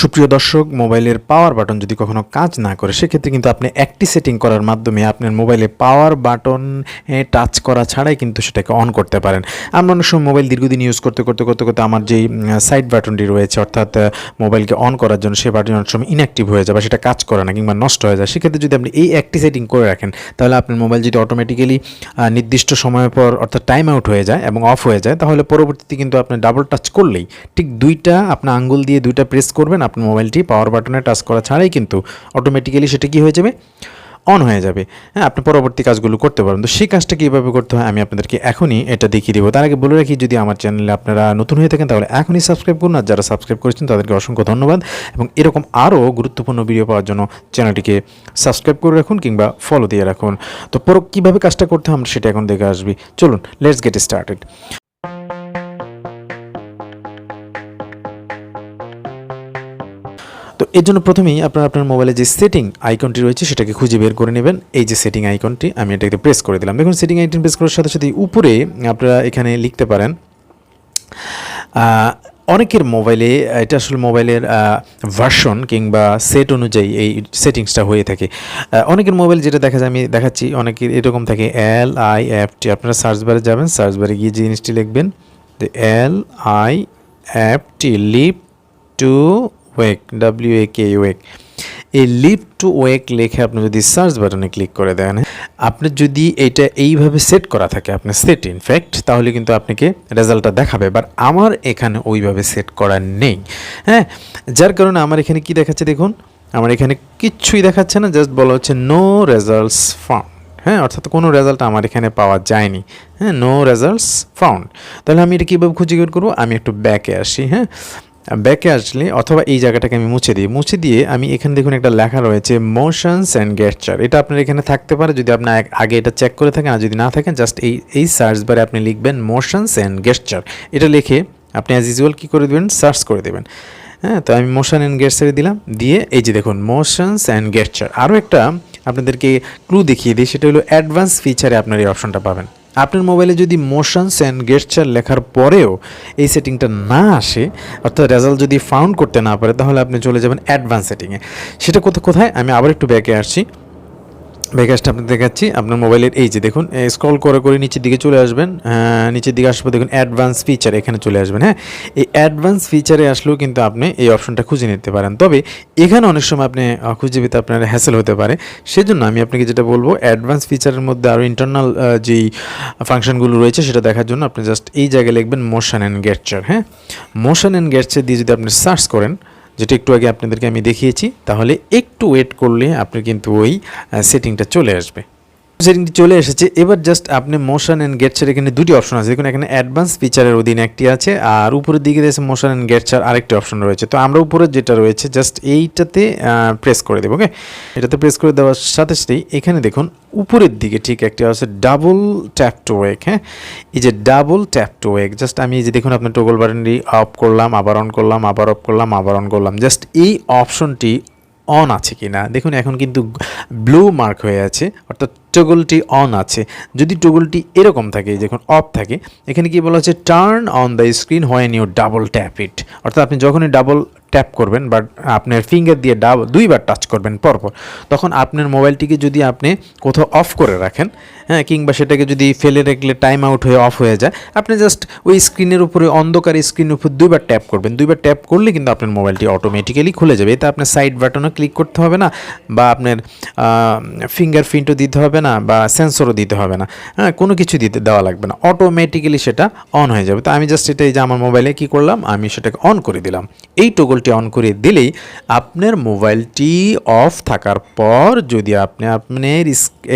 সুপ্রিয় দর্শক, মোবাইলের পাওয়ার বাটন যদি কখনো কাজ না করে, সেক্ষেত্রে কিন্তু আপনি একটি সেটিং করার মাধ্যমে আপনার মোবাইলে পাওয়ার বাটন টাচ করা ছাড়াই কিন্তু সেটাকে অন করতে পারেন। আমরা অনেক সময় মোবাইল দীর্ঘদিন ইউজ করতে করতে করতে করতে আমার যেই সাইড বাটনটি রয়েছে, অর্থাৎ মোবাইলকে অন করার জন্য সেই বাটন অনেক সময় ইনঅ্যাক্টিভ হয়ে যায় বা সেটা কাজ করে না কিংবা নষ্ট হয়ে যায়। সেক্ষেত্রে যদি আপনি এই একটি সেটিং করে রাখেন, তাহলে আপনার মোবাইল যদি অটোমেটিক্যালি নির্দিষ্ট সময় পর অর্থাৎ টাইম আউট হয়ে যায় এবং অফ হয়ে যায়, তাহলে পরবর্তীতে কিন্তু আপনি ডাবল টাচ করলেই ঠিক দুইটা, আপনার আঙ্গুল দিয়ে দুইটা প্রেস করবেন আপনার মোবাইলটি পাওয়ার বাটনে টাচ করা ছাড়াই কিন্তু অটোমেটিক্যালি সেটা কি হয়ে যাবে? অন হয়ে যাবে। হ্যাঁ আপনি পরবর্তী কাজগুলো করতে পারেন। তো সেই কাজটা কীভাবে করতে হয় আমি আপনাদেরকে এখনই এটা দেখিয়ে দেবো। তার আগে বলে রাখি, যদি আমার চ্যানেলে আপনারা নতুন হয়ে থাকেন, তাহলে এখনই সাবস্ক্রাইব করুন। আর যারা সাবস্ক্রাইব করেছেন, তাদেরকে অসংখ্য ধন্যবাদ। এবং এরকম আরও গুরুত্বপূর্ণ ভিডিও পাওয়ার জন্য চ্যানেলটিকে সাবস্ক্রাইব করে রাখুন কিংবা ফলো দিয়ে রাখুন। তো পর কীভাবে কাজটা করতে হয় আমরা সেটা এখন দেখে আসবি। চলুন লেটস গেট স্টার্টেড তো এর জন্য প্রথমেই আপনার আপনার মোবাইলে যে সেটিং আইকনটি রয়েছে সেটাকে খুঁজে বের করে নেবেন। এই যে সেটিং আইকনটি আমি এটাকে প্রেস করে দিলাম। দেখুন সেটিং আইকন প্রেস করার সাথে সাথে উপরে আপনারা এখানে লিখতে পারেন অনেকের মোবাইলে এটা আসলে মোবাইলের ভার্সন কিংবা সেট অনুযায়ী এই সেটিংসটা হয়ে থাকে। অনেকের মোবাইল যেটা দেখা যায়, আমি দেখাচ্ছি অনেকের এরকম থাকে এল আই এফ টি আপনারা সার্চ বারে যাবেন সার্চ বারে গিয়ে যে জিনিসটি লিখবেন L I F T lift to wake W A K wake এই লিভ টু ওয়েক লেখে আপনি যদি সার্চ বাটনে ক্লিক করে দেন, আপনি যদি এটা এইভাবে সেট করা থাকে আপনার সেট ইনফ্যাক্ট তাহলে কিন্তু আপনাকে রেজাল্টটা দেখাবে। বাট আমার এখানে ওইভাবে সেট করা নেই। হ্যাঁ যার কারণে আমার এখানে কি দেখাচ্ছে দেখুন? আমার এখানে কিচ্ছুই দেখাচ্ছে না জাস্ট বলা হচ্ছে নো রেজাল্টস ফাউন্ড হ্যাঁ অর্থাৎ কোনো রেজাল্ট আমার এখানে পাওয়া যায়নি। হ্যাঁ নো রেজাল্টস ফাউন্ড তাহলে আমি এটা কীভাবে খুঁজে বের করব? আমি একটু ব্যাকে আসি হ্যাঁ। ব্যাকে আসলে অথবা এই জায়গাটাকে আমি মুছে দিই। মুছে দিয়ে আমি এখানে দেখুন একটা লেখা রয়েছে মোশনস অ্যান্ড গেস্টার এটা আপনার এখানে থাকতে পারে, যদি আপনি আগ- এটা চেক করে থাকেন, আর যদি না থাকেন জাস্ট এই এই সার্চ বারে আপনি লিখবেন মোশনস অ্যান্ড গেস্টার এটা লিখে আপনি অ্যাজ ইউজুয়াল কী করে দেবেন? সার্চ করে দেবেন। হ্যাঁ তো আমি মোশন অ্যান্ড গেস্টারে দিলাম, দিয়ে এই যে দেখুন মোশনস অ্যান্ড গেস্টার আরও একটা আপনাদেরকে ক্লু দেখিয়ে দিই, সেটা হলো অ্যাডভান্স ফিচারে আপনার এই অপশনটা পাবেন। আপনার মোবাইলে যদি মোশনস অ্যান্ড গেস্টার লেখার পরেও এই সেটিংটা না আসে, অর্থাৎ রেজাল্ট যদি ফাউন্ড করতে না পারে, তাহলে আপনি চলে যাবেন অ্যাডভান্স সেটিংয়ে সেটা কোথায় কোথায়? আমি আবার একটু ব্যাকে আসছি। ব্যাকেজটা আপনাদের দেখাচ্ছি। আপনার মোবাইলের এই যে দেখুন স্ক্রল করে করে নিচের দিকে চলে আসবেন। নিচের দিকে আসবে দেখুন অ্যাডভান্স ফিচার এখানে চলে আসবেন হ্যাঁ? এই অ্যাডভান্স ফিচারে আসলেও কিন্তু আপনি এই অপশনটা খুঁজে নিতে পারেন। তবে এখানে অনেক সময় আপনি খুঁজে পেতে আপনার হ্যাসেল হতে পারে। সেজন্য আমি আপনাকে যেটা বলব অ্যাডভান্স ফিচারের মধ্যে আরও ইন্টারনাল যেই ফাংশনগুলো রয়েছে সেটা দেখার জন্য আপনি জাস্ট এই জায়গায় লিখবেন মোশন অ্যান্ড গেটচার হ্যাঁ? মোশন অ্যান্ড গেটচার দিয়ে যদি আপনি সার্চ করেন যেটা একটু আগে আপনাদেরকে আমি দেখিয়েছি, তাহলে একটু ওয়েট করলে আপনি কিন্তু ওই সেটিংটা চলে আসবে। সেটিংটি চলে এসেছে। এবার জাস্ট আপনি মোশন অ্যান্ড গেটচার এখানে দুটি অপশন আছে। দেখুন, এখানে অ্যাডভান্স ফিচারের অধীনে একটি আছে আর উপরের দিকে রয়েছে মোশন অ্যান্ড গেটচার আরেকটি অপশন রয়েছে। তো আমরা উপরে যেটা রয়েছে জাস্ট এইটাতে প্রেস করে দেবো ওকে এটাতে প্রেস করে দেওয়ার সাথে সাথেই এখানে দেখুন, উপরের দিকে ঠিক একটি আছে ডাবল ট্যাপ টু ওয়েক হ্যাঁ? এই যে double tap to wake just আমি এই যে দেখুন, আপনার টোগল বাটনটি অফ করলাম, আবার অন করলাম, আবার অফ করলাম, আবার অন করলাম। জাস্ট এই অপশনটি অন আছে কি না দেখুন, এখন কিন্তু ব্লু মার্ক হয়ে আছে, অর্থাৎ টগলটি অন আছে। যদি টগলটি এরকম থাকে যখন অফ থাকে, এখানে কি বলা হচ্ছে turn on the screen when you double tap it অর্থাৎ আপনি যখনই ডাবল ট্যাপ করবেন বা আপনার ফিঙ্গার দিয়ে ডাব দুইবার টাচ করবেন পরপর, তখন আপনার মোবাইলটিকে যদি আপনি কোথাও অফ করে রাখেন হ্যাঁ কিংবা সেটাকে যদি ফেলে রাখলে টাইম আউট হয়ে অফ হয়ে যায়, আপনি জাস্ট ওই স্ক্রিনের উপরে, অন্ধকার স্ক্রিনের উপর দুইবার ট্যাপ করবেন। দুইবার ট্যাপ করলে কিন্তু আপনার মোবাইলটি অটোমেটিক্যালি খুলে যাবে। এতে আপনার সাইড বাটনও ক্লিক করতে হবে না, বা আপনার ফিঙ্গারপ্রিন্টও দিতে হবে না। বা সেন্সরও দিতে হবে না। হ্যাঁ কোনো কিছু দিতে, দেওয়া লাগবে না। অটোমেটিক্যালি সেটা অন হয়ে যাবে। তো আমি জাস্ট এটা এই যে আমার মোবাইলে কী করলাম? আমি সেটাকে অন করে দিলাম। এই টোগলটি অন করে দিলেই আপনার মোবাইলটি অফ থাকার পর যদি আপনি, আপনার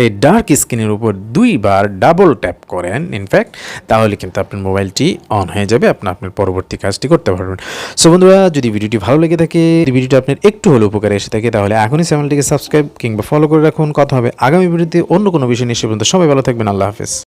এই ডার্ক স্ক্রিনের উপর দুইবার ডাবল ট্যাপ করেন ইনফ্যাক্ট তাহলে কিন্তু আপনার মোবাইলটি অন হয়ে যাবে। আপনি আপনার পরবর্তী কাজটি করতে পারবেন। সো বন্ধুরা, যদি ভিডিওটি ভালো লেগে থাকে ভিডিওটি আপনার একটু হলেও উপকারে এসে থাকে, তাহলে এখনই চ্যানেলটিকে সাবস্ক্রাইব কিংবা ফলো করে রাখুন। কথা হবে আগামী ভিডিওতে অন্য কোনো বিষয় নিয়ে সে পর্যন্ত সবাই ভালো থাকবেন আল্লাহ হাফেজ।